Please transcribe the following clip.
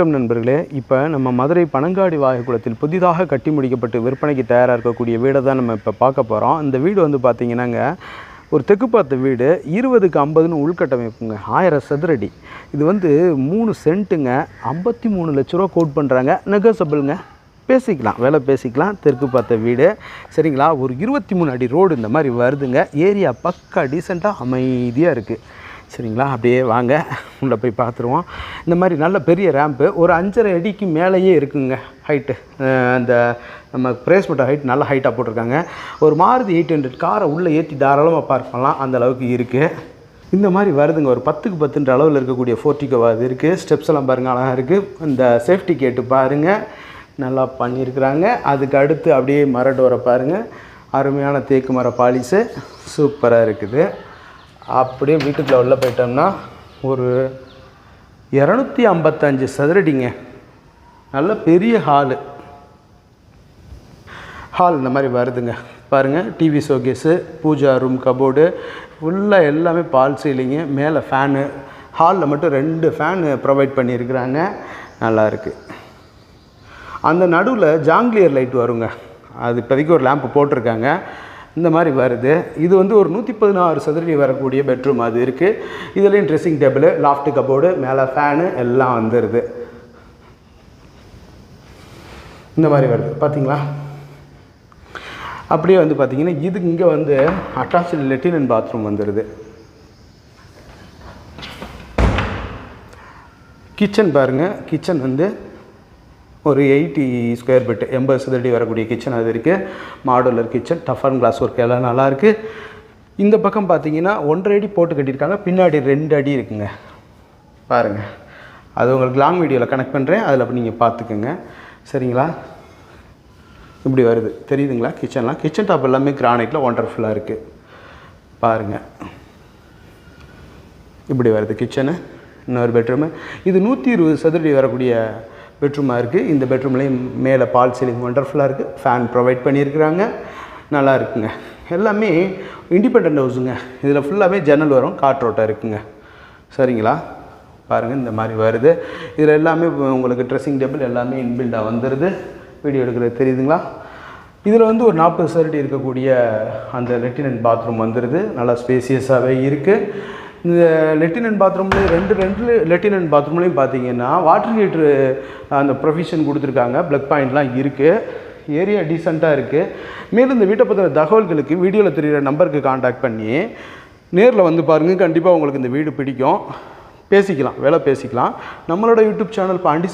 வணக்கம் நண்பர்களே. இப்போ நம்ம மதுரை பனங்காடி வாயுக்குளத்தில் புதிதாக கட்டி முடிக்கப்பட்டு விற்பனைக்கு தயாராக இருக்கக்கூடிய வீடை தான் நம்ம இப்போ பார்க்க போகிறோம் இந்த வீடு வந்து பார்த்தீங்கன்னாங்க ஒரு தெற்கு பார்த்த வீடு இருபதுக்கு ஐம்பதுன்னு உள்கட்டமைப்புங்க ஆயிரம் சதுரடி. இது வந்து மூணு சென்ட்டுங்க ஐம்பத்தி மூணு லட்ச ரூபா கோட் பண்ணுறாங்க நெகோசபிளுங்க பேசிக்கலாம் வேலை பேசிக்கலாம் தெற்கு பார்த்த வீடு. சரிங்களா? ஒரு இருபத்தி மூணு அடி ரோடு இந்த மாதிரி வருதுங்க. ஏரியா பக்கா டீசெண்டாக அமைதியாக இருக்குது சரிங்களா? அப்படியே வாங்க. உள்ளே போய் பார்த்துருவோம் இந்த மாதிரி நல்ல பெரிய ரேம்ப்பு ஒரு அஞ்சரை அடிக்கு மேலேயே இருக்குங்க ஹைட்டு அந்த நம்ம பிரேஸ்மெண்ட் ஹைட் நல்ல ஹைட்டாக போட்டிருக்காங்க. ஒரு மாருதி எயிட் ஹண்ட்ரட் காரை உள்ளே ஏற்றி தாராளமாக பார்க் பண்ணலாம். அந்த அளவுக்கு இருக்குது இந்த மாதிரி வருதுங்க. ஒரு பத்துக்கு பத்துன்ற அளவில் இருக்கக்கூடிய ஃபோர்ட்டிக்கோ அது இருக்குது ஸ்டெப்ஸ் எல்லாம் பாருங்கள் அழகாக இருக்குது இந்த சேஃப்டி கேட்டு பாருங்கள் நல்லா பண்ணியிருக்கிறாங்க. அதுக்கு அடுத்து அப்படியே மர டோரை பாருங்கள் அருமையான தேக்கு மர பாலிசு சூப்பராக இருக்குது. அப்படியே வீட்டுக்குள்ளே உள்ளே போயிட்டோம்னா ஒரு இரநூத்தி ஐம்பத்தஞ்சு சதுரடிங்க. நல்ல பெரிய ஹாலு ஹால் இந்த மாதிரி வருதுங்க. பாருங்கள் TV showcase pooja room cupboard ஃபுல்லாக எல்லாமே பால் சீலிங்கு மேலே ஃபேனு ஹாலில் மட்டும் ரெண்டு ஃபேனு ப்ரொவைட் பண்ணியிருக்கிறாங்க. நல்லாயிருக்கு அந்த நடுவில் ஜாங்லியர் லைட் வருங்க. அது இப்போதைக்கு ஒரு லேம்ப் போட்டிருக்காங்க. இந்த மாதிரி வருது. இது வந்து ஒரு நூற்றி பதினாறு சதுரடி வரக்கூடிய பெட்ரூம் அது இருக்குது இதுலேயும் ட்ரெஸ்ஸிங் டேபிள் லாஃப்ட் கபோர்டு மேலே ஃபேனு எல்லாம் வந்துடுது இந்த மாதிரி வருது. பார்த்தீங்களா அப்படியே வந்து பார்த்தீங்கன்னா இது இங்கே வந்து அட்டாச்சு லெட்டின் அண்ட் பாத்ரூம் வந்துடுது கிச்சன் பாருங்கள் கிச்சன் வந்து ஒரு எயிட்டி ஸ்கொயர் ஃபீட் எண்பது சதுரடி வரக்கூடிய கிச்சன் அது இருக்குது modular kitchen tough and glass work எல்லாம் நல்லாயிருக்கு இந்த பக்கம் பார்த்தீங்கன்னா ஒன்றரை அடி போட்டு கட்டியிருக்காங்க. பின்னாடி ரெண்டு அடி இருக்குங்க. பாருங்கள் அது உங்களுக்கு லாங் வீடியோவில் கனெக்ட் பண்ணுறேன் அதில் நீங்கள் பார்த்துக்குங்க சரிங்களா? இப்படி வருது. தெரியுதுங்களா? கிச்சன்லாம் கிச்சன் டாப் எல்லாமே கிரானைட்டில் ஒண்டர்ஃபுல்லாக இருக்குது பாருங்கள் இப்படி வருது கிச்சனு இன்னொரு பெட்ரூமு இது நூற்றி இருபது சதுரடி வரக்கூடிய பெட்ரூமாக இருக்குது இந்த பெட்ரூம்லேயும் மேலே பால் சீலிங் ஒண்டர்ஃபுல்லாக இருக்குது ஃபேன் ப்ரொவைட் பண்ணியிருக்கிறாங்க. நல்லா இருக்குங்க. எல்லாமே இண்டிபெண்ட் ஹவுஸுங்க இதில் ஃபுல்லாகவே ஜன்னல் வரும் காற்றோட்டம் இருக்குங்க. சரிங்களா? பாருங்கள் இந்த மாதிரி வருது. இதில் எல்லாமே உங்களுக்கு ட்ரெஸ்ஸிங் டேபிள் எல்லாமே இன்பில்டாக வந்துடுது வீடியோ எடுக்கிறது தெரியுதுங்களா? இதில் வந்து ஒரு நாற்பது சரடி இருக்கக்கூடிய அந்த லெட்டினன்ட் பாத்ரூம் வந்துடுது நல்லா ஸ்பேசியஸாகவே இருக்குது இந்த லெட்டினன் பாத்ரூம்லேயும் ரெண்டு ரெண்டு லெட்டினன் பாத்ரூம்லேயும் பார்த்தீங்கன்னா வாட்டர் ஹீட்ரு அந்த ப்ரொவிஷன் கொடுத்துருக்காங்க. ப்ளக் பாயிண்ட்லாம் இருக்குது ஏரியா டீசெண்டாக இருக்குது மேலும் இந்த வீட்டை பற்றின தகவல்களுக்கு வீடியோவில் தெரிகிற நம்பருக்கு காண்டாக்ட் பண்ணி நேரில் வந்து பாருங்கள் கண்டிப்பாக உங்களுக்கு இந்த வீடு பிடிக்கும். பேசிக்கலாம். வேலை பேசிக்கலாம். நம்மளோட யூடியூப் சேனல் பாண்டி